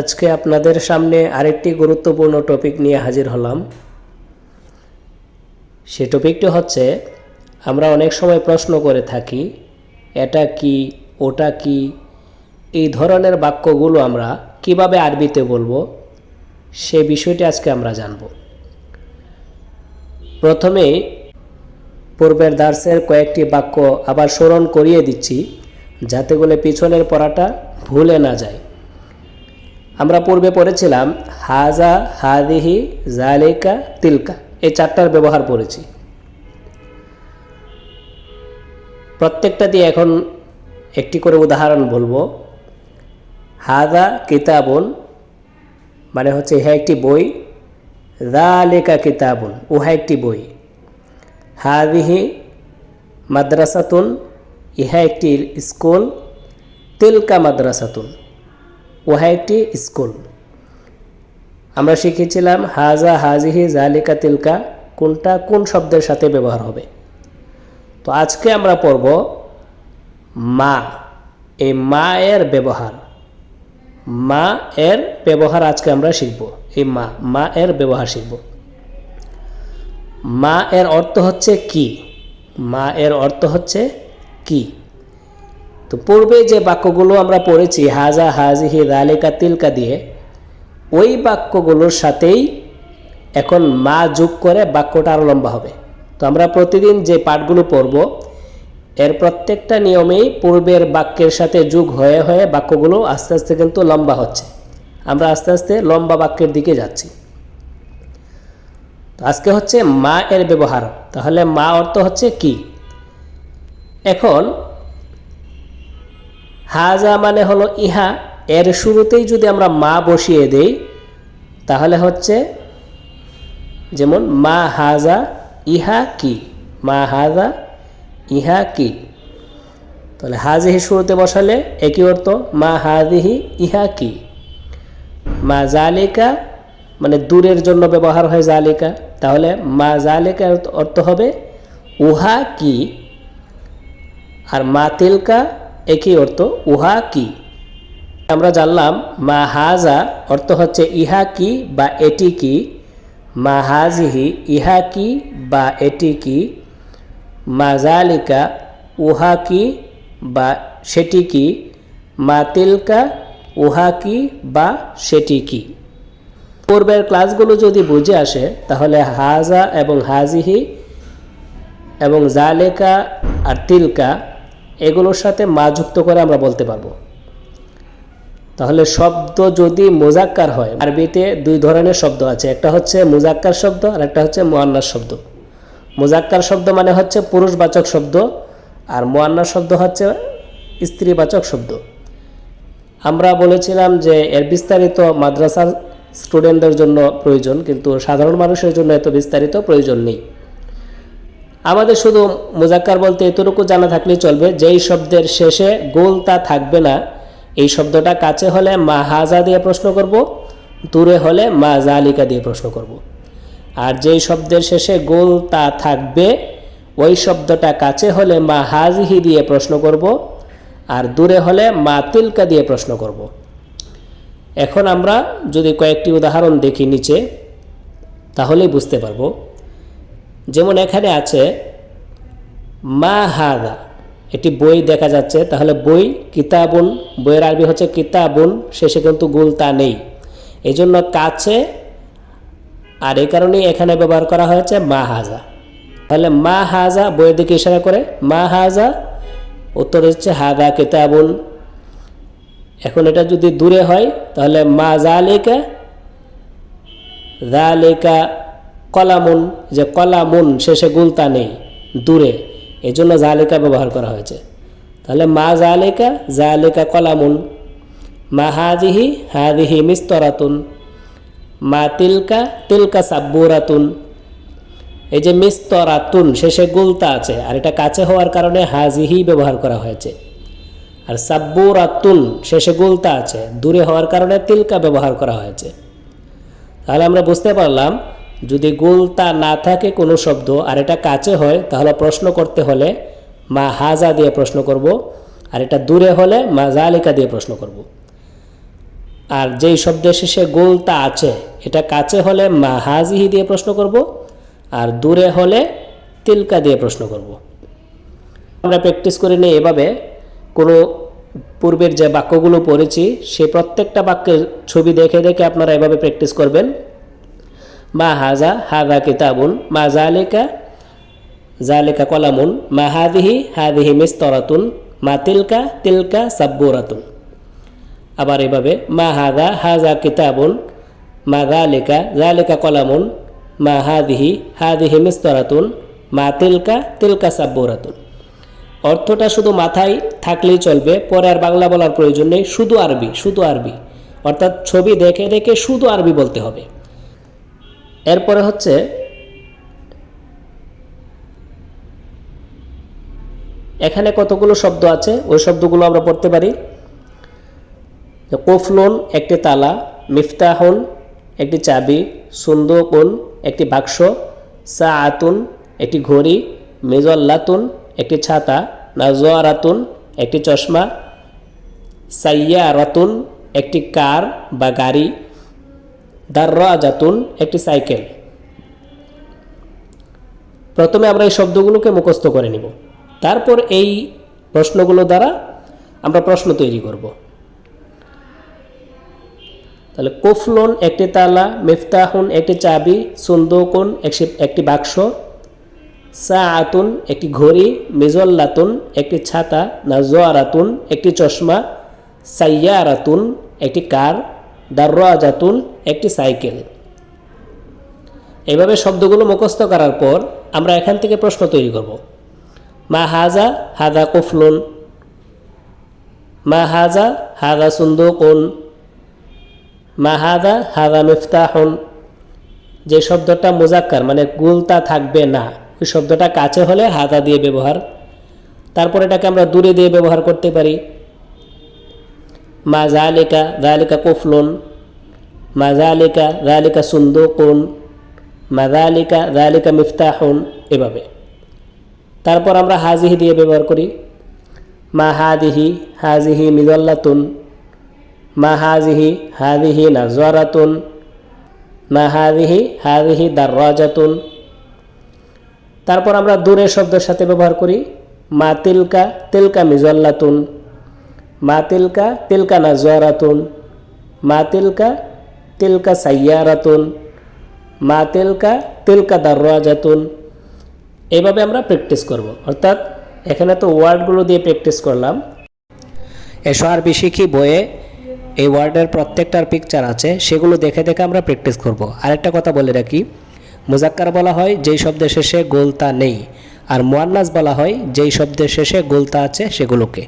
আজকে আপনাদের সামনে আরেকটি গুরুত্বপূর্ণ টপিক নিয়ে হাজির হলাম। সে টপিকটি হচ্ছে, আমরা অনেক সময় প্রশ্ন করে থাকি, এটা কি, ওটা কি, এই ধরনের বাক্যগুলো আমরা কীভাবে আরবিতে বলব, সে বিষয়টি আজকে আমরা জানব। প্রথমে, পূর্বের দার্সের কয়েকটি বাক্য আবার স্মরণ করিয়ে দিচ্ছি, যাতে করে পিছনের পড়াটা ভুলে না যায়। আমরা পূর্বে পড়েছিলাম, হাজা হাদিহি জালিকা তিলকা। এই চারটার ব্যবহার পড়েছি। প্রত্যেকটা দিয়ে এখন একটি করে উদাহরণ বলব। হাদা কিতাবুন মানে হচ্ছে ইহা একটি বই। জালিকা কিতাবুন উহা একটি বই। হাদিহি মাদ্রাসাতুন ইহা একটি স্কুল। তিলকা মাদ্রাসাতুন উহা একটি স্কুল। আমরা শিখেছিলাম, হাজা হাজিহি জালিকা তিলকা কোনটা কোন শব্দের সাথে ব্যবহার হবে। তো আজকে আমরা পড়ব মা। এই মা এর ব্যবহার। মা এর ব্যবহার আজকে আমরা শিখব। এই মা মা এর ব্যবহার শিখব। মা এর অর্থ হচ্ছে কি? মা এর অর্থ হচ্ছে কি? তো পূর্বে যে বাক্যগুলো আমরা পড়েছি, হাজা হাজি হাজিহি রালিকা তিলকা দিয়ে, ওই বাক্যগুলোর সাথেই এখন মা যোগ করে বাক্যটা আরও লম্বা হবে। তো আমরা প্রতিদিন যে পাঠগুলো পড়ব, এর প্রত্যেকটা নিয়মেই পূর্বের বাক্যের সাথে যোগ হয়ে হয়ে বাক্যগুলো আস্তে আস্তে কিন্তু লম্বা হচ্ছে। আমরা আস্তে আস্তে লম্বা বাক্যের দিকে যাচ্ছি। আজকে হচ্ছে মা এর ব্যবহার। তাহলে মা অর্থ হচ্ছে কি? এখন হাজা মানে হলো ইহা। এর শুরুতেই যদি আমরা মা বসিয়ে দেই, তাহলে হচ্ছে যেমন মা হাজা, ইহা কি? মা হাজা, ইহা কি? তাহলে হাজিহি শুরুতে বসালে একই অর্থ, মা হাজিহি, ইহা কি? মা জালিকা মানে দূরের জন্য ব্যবহার হয় জালিকা। তাহলে মা জালিকার অর্থ হবে, উহা কি? আর মা তিলকা একই অর্থ উহা কি? আমরা জানলাম, মা হাজা অর্থ হচ্ছে ইহা কি বা এটি কি? মা হাজিহি, ইহা কি বা এটি কি? মা জালিকা, উহা কি বা সেটি কি? মা তিলকা, উহা কি বা সেটি কি? পূর্বের ক্লাসগুলো যদি বুঝে আসে, তাহলে হাজা এবং হাজিহি এবং জালেকা আর তিলকা এগুলোর সাথে মা যুক্ত করে আমরা বলতে পারব। তাহলে শব্দ যদি মোজাক্কার হয়, আরবিতে দুই ধরনের শব্দ আছে, একটা হচ্ছে মোজাক্কার শব্দ আর একটা হচ্ছে মোয়ান্নার শব্দ। মুজাক্কার শব্দ মানে হচ্ছে পুরুষবাচক শব্দ আর মোয়ান্নার শব্দ হচ্ছে স্ত্রীবাচক শব্দ। আমরা বলেছিলাম যে এর বিস্তারিত মাদ্রাসার স্টুডেন্টদের জন্য প্রয়োজন, কিন্তু সাধারণ মানুষের জন্য এত বিস্তারিত প্রয়োজন নেই। আমাদের শুধু মুজাক্কার বলতে এতটুকু জানা থাকলেই চলবে, যেই শব্দের শেষে গোল তা থাকবে না, এই শব্দটা কাছে হলে মা হাজা দিয়ে প্রশ্ন করব, দূরে হলে মা জালিকা দিয়ে প্রশ্ন করব। আর যেই শব্দের শেষে গোল তা থাকবে, ওই শব্দটা কাছে হলে মা হাজিহি দিয়ে প্রশ্ন করব, আর দূরে হলে মা তিলকা দিয়ে প্রশ্ন করব। এখন আমরা যদি কয়েকটি উদাহরণ দেখি নিচে, তাহলেই বুঝতে পারব যেমন এখানে আছে, মা হাদা, একটি বই দেখা যাচ্ছে, তাহলে বই কিতাবুন, বইয়ের আরবি হচ্ছে কিতাবুন, শেষে কিন্তু গুল তা নেই। এই জন্য কাছে, আর এই কারণেই এখানে ব্যবহার করা হয়েছে মা হাজা তাহলে মা হাজা বইয়ের দিকে ইশারা করে, মা হাজা উত্তর হচ্ছে হাদা কিতাবুন। এখন এটা যদি দূরে হয়, তাহলে মা জালিকা জালিকা কলামুন, যে কলামুন শেষে গুলতা নেই, দূরে। এই জন্য জালিকা ব্যবহার করা হয়েছে। তাহলে মা জালিকা জালিকা কলামুন। মা হাজিহি হাদিহি মিস্তরাতুন। মা তিলকা তিলকা সাব্বুরাতুন। এই যে মিস্তরাতুন, শেষে গুলতা আছে, আর এটা কাছে হওয়ার কারণে হাজিহি ব্যবহার করা হয়েছে। আর সাব্বুরাতুন, শেষে গুলতা আছে, দূরে হওয়ার কারণে তিলকা ব্যবহার করা হয়েছে। তাহলে আমরা বুঝতে পারলাম যদি গুলতা না থাকে কোনো শব্দ আর এটা কাছে হয়, তাহলে প্রশ্ন করতে হলে মা হাজা দিয়ে প্রশ্ন করব, আর এটা দূরে হলে মা জালিকা দিয়ে প্রশ্ন করব। আর যেই শব্দের শেষে গোলতা আছে, এটা কাছে হলে মা হাজিহি দিয়ে প্রশ্ন করব, আর দূরে হলে তিলকা দিয়ে প্রশ্ন করব। আমরা প্র্যাকটিস করে নিই এভাবে, কোনো পূর্বের যে বাক্যগুলো পড়েছি, সে প্রত্যেকটা বাক্যের ছবি দেখে দেখে আপনারা এভাবে প্র্যাকটিস করবেন। মা হাজা, হাদা কিতাবুন, মা জালিকা জালিকা কলামুন, মা হাদিহি হাদিহি মিস্তরাতুন, মা তিলকা তিলকা সাব্বুরাতুন। আবার এভাবে মা হাদা, হাজা কিতাবুন, মা জালিকা জালিকা কলামুন, মা হাদিহি হাদিহি মিস্তরাতুন, মা তিলকা তিলকা সাব্বুরাতুন। অর্থটা শুধু মাথায় থাকলেই চলবে, পরে আর বাংলা বলার প্রয়োজন নেই, শুধু আরবি শুধু আরবি। অর্থাৎ ছবি দেখে দেখে শুধু আরবি বলতে হবে। এরপরে হচ্ছে এখানে কতগুলো শব্দ আছে? ওই শব্দগুলো আমরা পড়তে পারি। কোফলুন একটি তালা, মিফতাহুন একটি চাবি, সুন্দকুন একটি বাক্স সা আতুন একটি ঘড়ি, মেজল্লাতুন একটি ছাতা নাজোয়ারাতুন একটি চশমা, সাইয়ারাতুন একটি কার বা গাড়ি দার্রাজাতুন, একটি সাইকেল। প্রথমে আমরা এই শব্দগুলোকে মুখস্থ করে নিব। তারপর এই প্রশ্নগুলো দ্বারা আমরা প্রশ্ন তৈরি করব। তাহলে, কুফলুন একটি তালা, মিফতাহুন একটি চাবি, সুন্দকুন একটি বাক্স সা আতুন একটি ঘড়ি, মিজল্লাতুন একটি ছাতা নাজোয়ারাতুন একটি চশমা, সাইয়ারাতুন একটি কার দার্রাজাতুন, একটি সাইকেল। এভাবে শব্দগুলো মুখস্থ করার পর আমরা এখান থেকে প্রশ্ন তৈরি করব। মা হাজা হাদা কুফলুন। মা হাজা হাদা সুন্দকুন। মা হাদা হাদা মিফতাহুন। যে শব্দটা মোজাক্কার মানে গুলতা থাকবে না, ওই শব্দটা কাছে হলে হাদা দিয়ে ব্যবহার। তারপর এটাকে আমরা দূরে দিয়ে ব্যবহার করতে পারি। মা জালিকা জালিকা কুফলুন, মা জালিকা জালিকা সুন্দকুন, মা জালিকা জালিকা মিফতাহুন, এভাবে। তারপর আমরা হাজিহি দিয়ে ব্যবহার করি। মা হাদিহি হাজিহি মিজল্লাতুন, মা হাজিহি হাদিহি নাজরাতুন, মা হাদিহি হাদিহি দার্রাজাতুন। তারপর আমরা দূরের শব্দের সাথে ব্যবহার করি। মা তিলকা তিলকা মিজল্লাতুন মা তিলকা তিলকা নাজরাতুন মা তিলকা তিলকা সাইয়ারাতুন। মা তিলকা তিলকা দার্রাজাতুন এভাবে আমরা প্র্যাকটিস করব। অর্থাৎ এখানে তো ওয়ার্ডগুলো দিয়ে প্র্যাকটিস করলাম। এসো আরবি শিখি বইয়ে এই ওয়ার্ডের প্রত্যেকটার পিকচার আছে, সেগুলো দেখে দেখে আমরা প্র্যাকটিস করব। আরেকটা কথা বলে রাখি, মুজাক্কার বলা হয়, যেই শব্দের শেষে গোলতা নেই। আর মোয়ান্নাস বলা হয়, যেই শব্দের শেষে গোলতা আছে সেগুলোকে।